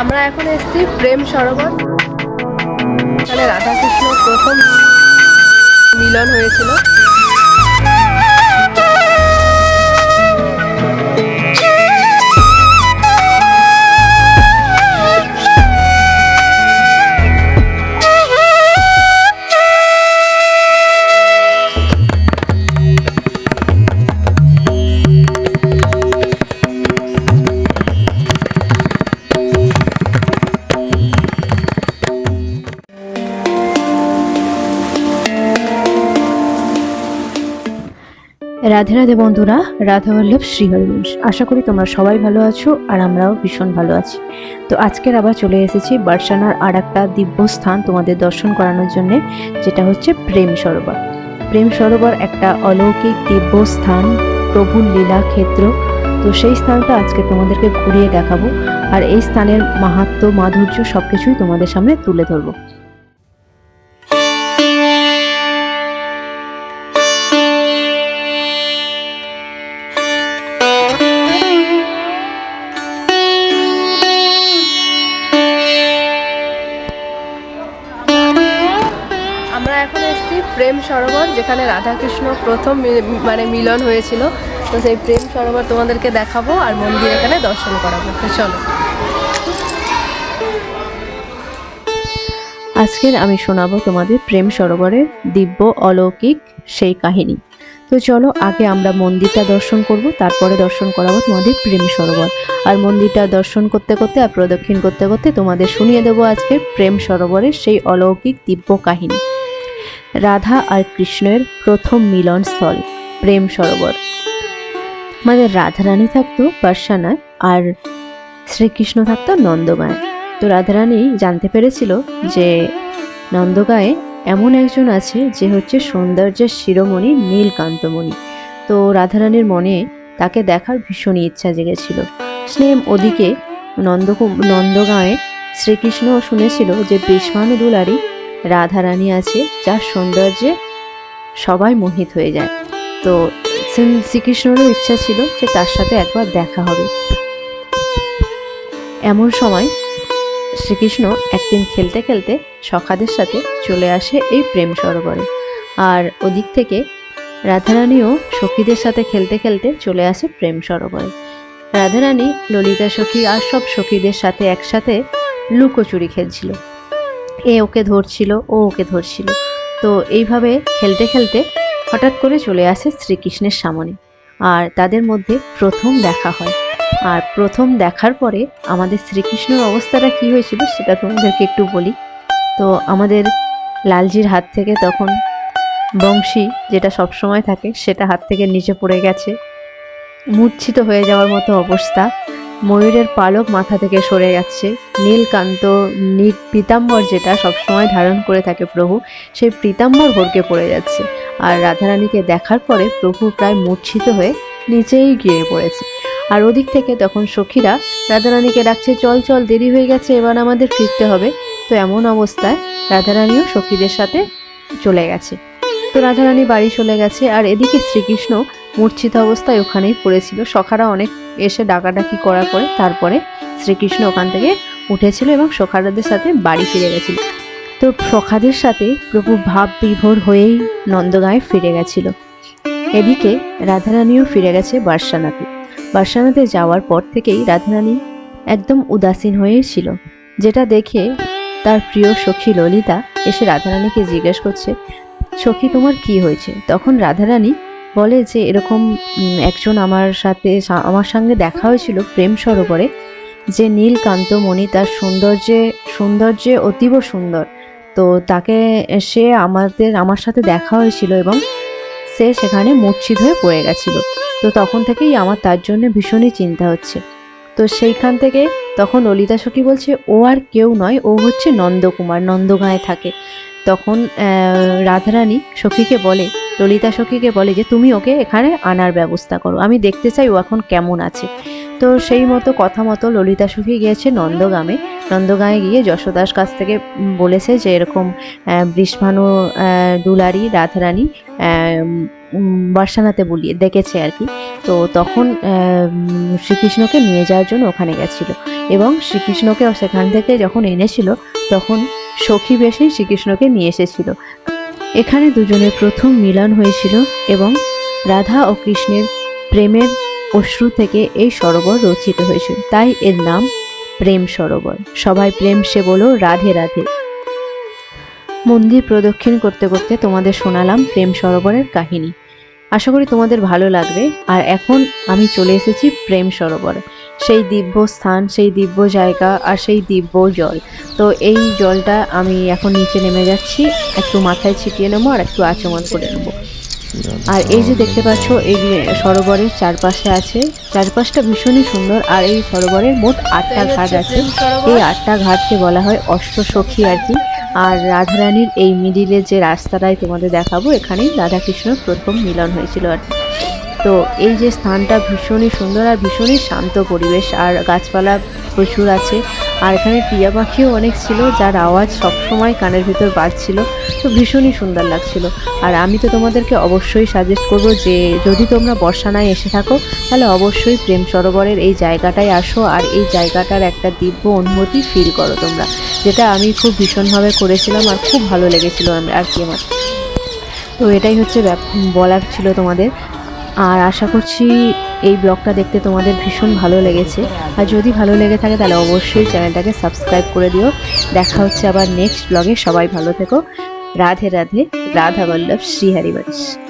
আমরা এখন এসেছি প্রেম সরোবর। এখানে রাধাকৃষ্ণ প্রথম মিলন হয়েছিল। রাধে রাধে বন্ধুরা রাধাবল্লভ শ্রীহরিবংশ আশা করি তোমরা সবাই ভালো আছো আর আমরাও ভীষণ ভালো আছি। তো আজকের আবার চলে এসেছি বার্সানার আর একটা দিব্য স্থান তোমাদের দর্শন করানোর জন্য, যেটা হচ্ছে প্রেম সরোবর। প্রেম সরোবর একটা অলৌকিক দিব্য স্থান প্রভুর লীলা ক্ষেত্র। তো সেই স্থানটা আজকে তোমাদেরকে ঘুরিয়ে দেখাবো। আর এই স্থানের মাহাত্ম, মাধুর্য সব কিছুই তোমাদের সামনে তুলে ধরবো। প্রেম সরোবর, যেখানে রাধাকৃষ্ণ প্রথম মানে মিলন হয়েছিল। তো সেই প্রেম সরোবর তোমাদেরকে দেখাবো আর মন্দির এখানে দর্শন করাবো। তো চলো। আজকের আমি শোনাবো তোমাদের প্রেম সরোবরের দিব্য অলৌকিক সেই কাহিনী। তো চলো, আগে আমরা মন্দিরটা দর্শন করব, তারপরে দর্শন করাবো তোমাদের প্রেম সরোবর। আর মন্দিরটা দর্শন করতে করতে আর প্রদক্ষিণ করতে করতে তোমাদের শুনিয়ে দেবো আজকে প্রেম সরোবরের সেই অলৌকিক দিব্য কাহিনী। রাধা আর কৃষ্ণের প্রথম মিলনস্থল, প্রেম সরোবর। আমাদের রাধারানী থাকতো বার্সানায় আর শ্রীকৃষ্ণ থাকতো নন্দগায়। তো রাধারানী জানতে পেরেছিল যে নন্দগায়ে এমন একজন আছে যে হচ্ছে সৌন্দর্যের শিরোমণি নীলকান্তমণি। তো রাধারানীর মনে তাকে দেখার ভীষণ ইচ্ছা জেগেছিল। স্নেম ওদিকে নন্দকুম নন্দগাঁয়ে শ্রীকৃষ্ণ শুনেছিল যে দুলারি রাধারানী আছে, যার সৌন্দর্যে সবাই মোহিত হয়ে যায়। তো শ্রী- শ্রীকৃষ্ণেরও ইচ্ছা ছিল যে তার সাথে একবার দেখা হবে। এমন সময় শ্রীকৃষ্ণ একদিন খেলতে খেলতে সখাদের সাথে চলে আসে এই প্রেম সরোবরে। আর ওদিক থেকে রাধারানীও সখীদের সাথে খেলতে খেলতে চলে আসে প্রেম সরোবরে। রাধারানী, ললিতা সখী আর সব সখীদের সাথে একসাথে লুকোচুরি খেলছিল। এ ওকে ধরছিল, ও ওকে ধরছিল। তো এইভাবে খেলতে খেলতে হঠাৎ করে চলে আসে শ্রীকৃষ্ণের সামনে। আর তাদের মধ্যে প্রথম দেখা হয়। আর প্রথম দেখার পরে আমাদের শ্রীকৃষ্ণর অবস্থাটা কি হয়েছিল সেটা তোমাদেরকে একটু বলি। তো আমাদের লালজির হাত থেকে তখন বংশী যেটা সব সময় থাকে, সেটা হাত থেকে নিচে পড়ে গেছে। মূর্ছিত হয়ে যাওয়ার মতো অবস্থা। ময়ূরের পালক মাথা থেকে সরে যাচ্ছে। নীলকান্ত নীল পীতাম্বর যেটা সবসময় ধারণ করে থাকে প্রভু, সেই পীতাম্বর হরকে পড়ে যাচ্ছে। আর রাধারানীকে দেখার পরে প্রভু প্রায় মূর্ছিত হয়ে নিচেই গিয়ে পড়েছে। আর ওদিক থেকে তখন সখীরা, রাধারানীকে ডাকছে, চল চল, দেরি হয়ে গেছে, এবার আমাদের ফিরতে হবে। তো এমন অবস্থায় রাধারানীও সখীদের সাথে চলে গেছে। তো রাধারানী বাড়ি চলে গেছে আর এদিকে শ্রীকৃষ্ণ মূর্ছিত অবস্থায় ওখানেই পড়েছিল। সখারা অনেক এসে ডাকাডাকি করার পরে তারপরে শ্রীকৃষ্ণ ওখান থেকে উঠেছিল এবং সখারাদের সাথে বাড়ি ফিরে গেছিল। তো সখাদের সাথে প্রভু ভাব বিভোর হয়েই নন্দগাঁয়ে ফিরে গেছিল। এদিকে রাধারানীও ফিরে গেছে বার্সানাতে। বার্সানাতে যাওয়ার পর থেকেই রাধারানী একদম উদাসীন হয়েই ছিল। যেটা দেখে তার প্রিয় সখী ললিতা এসে রাধারানীকে জিজ্ঞেস করছে সখী, তোমার কি হয়েছে? তখন রাধারানী বলে যে, এরকম একজন আমার সাথে আমার সঙ্গে দেখা হয়েছিল প্রেম সরোবরে, যে নীলকান্ত মণি তার সৌন্দর্যে সৌন্দর্যে অতীব সুন্দর। তো তাকে সে আমাদের, আমার সাথে দেখা হয়েছিল এবং সে সেখানে মূর্ছিত হয়ে পড়ে গেছিল। তো তখন থেকেই আমার তার জন্য ভীষণই চিন্তা হচ্ছে। তো সেইখান থেকে তখন ললিতা সখী বলছে, ও আর কেউ নয়, ও হচ্ছে নন্দকুমার, নন্দগাঁয়ে থাকে। তখন রাধারানী সখীকে বলে ললিতা সখীকে বলে যে তুমি ওকে এখানে আনার ব্যবস্থা করো। আমি দেখতে চাই ও এখন কেমন আছে। তো সেই মতো কথা মতো ললিতা সখী গিয়েছে নন্দগামে। নন্দগাঁয়ে গিয়ে যশোদাস কাছ থেকে বলেছে যে এরকম আহ, দুলারি রাধারানী বর্ষানাতে বলিয়ে ডেকেছে আর কি। তো তখন শ্রীকৃষ্ণকে নিয়ে যাওয়ার জন্য ওখানে গেছিল। এবং শ্রীকৃষ্ণকে সেখান থেকে যখন এনেছিল তখন সখী বেশেই শ্রীকৃষ্ণকে নিয়ে এসেছিল। এখানে দুজনের প্রথম মিলন হয়েছিল এবং রাধা ও কৃষ্ণের প্রেমের অশ্রু থেকে এই সরোবর রচিত হয়েছিল। তাই এর নাম প্রেম সরোবর। সবাই প্রেম সে বলো, রাধে রাধে। মন্দির প্রদক্ষিণ করতে করতে তোমাদের শোনালাম প্রেম সরোবরের কাহিনী। আশা করি তোমাদের ভালো লাগবে। আর এখন আমি চলে এসেছি প্রেম সরোবরে। সেই দিব্য স্থান সেই দিব্য জায়গা আর সেই দিব্য জল। তো এই জলটা আমি এখন নিচে নেমে যাচ্ছি একটু মাথায় ছিটিয়ে নেব আর একটু আচমন করে নেব। আর এই যে দেখতে পাচ্ছ এই সরোবরের চারপাশে আছে চারপাশটা ভীষণই সুন্দর আর এই সরোবরের মোট আটটা ঘাট আছে। এই আটটা ঘাটকে বলা হয় অষ্টসখী আর কি। আর রাধারানীর এই মিডিলের যে রাস্তাটাই তোমাদের দেখাবো এখানেই রাধাকৃষ্ণর প্রথম মিলন হয়েছিল আর কি। তো এই যে স্থানটা ভীষণই সুন্দর আর ভীষণই শান্ত পরিবেশ, আর গাছপালা প্রচুর আছে। আর এখানে টিয়া পাখিও অনেক ছিল, যার আওয়াজ সবসময় কানের ভিতর বাজছিল, তো ভীষণই সুন্দর লাগছিল। আর আমি তো তোমাদেরকে অবশ্যই সাজেস্ট করব যে, যদি তোমরা বর্ষানায় এসে থাকো, তাহলে অবশ্যই প্রেম সরোবরের এই জায়গাটায় আসো, আর এই জায়গাটার একটা দিব্য অনুভূতি ফিল করো তোমরা, যেটা আমি খুব ভীষণভাবে করেছিলাম আর খুব ভালো লেগেছিল আর কি আমার। তো এটাই হচ্ছে বলার ছিল তোমাদের। আর আশা করছি এই ব্লগটা দেখতে তোমাদের ভীষণ ভালো লেগেছে। আর যদি ভালো লেগে থাকে তাহলে অবশ্যই চ্যানেলটাকে সাবস্ক্রাইব করে দিও। দেখা হচ্ছে আবার নেক্সট ব্লগে সবাই ভালো থেকো। রাধে রাধে। রাধা বল্লভ, শ্রীহরিবংশ।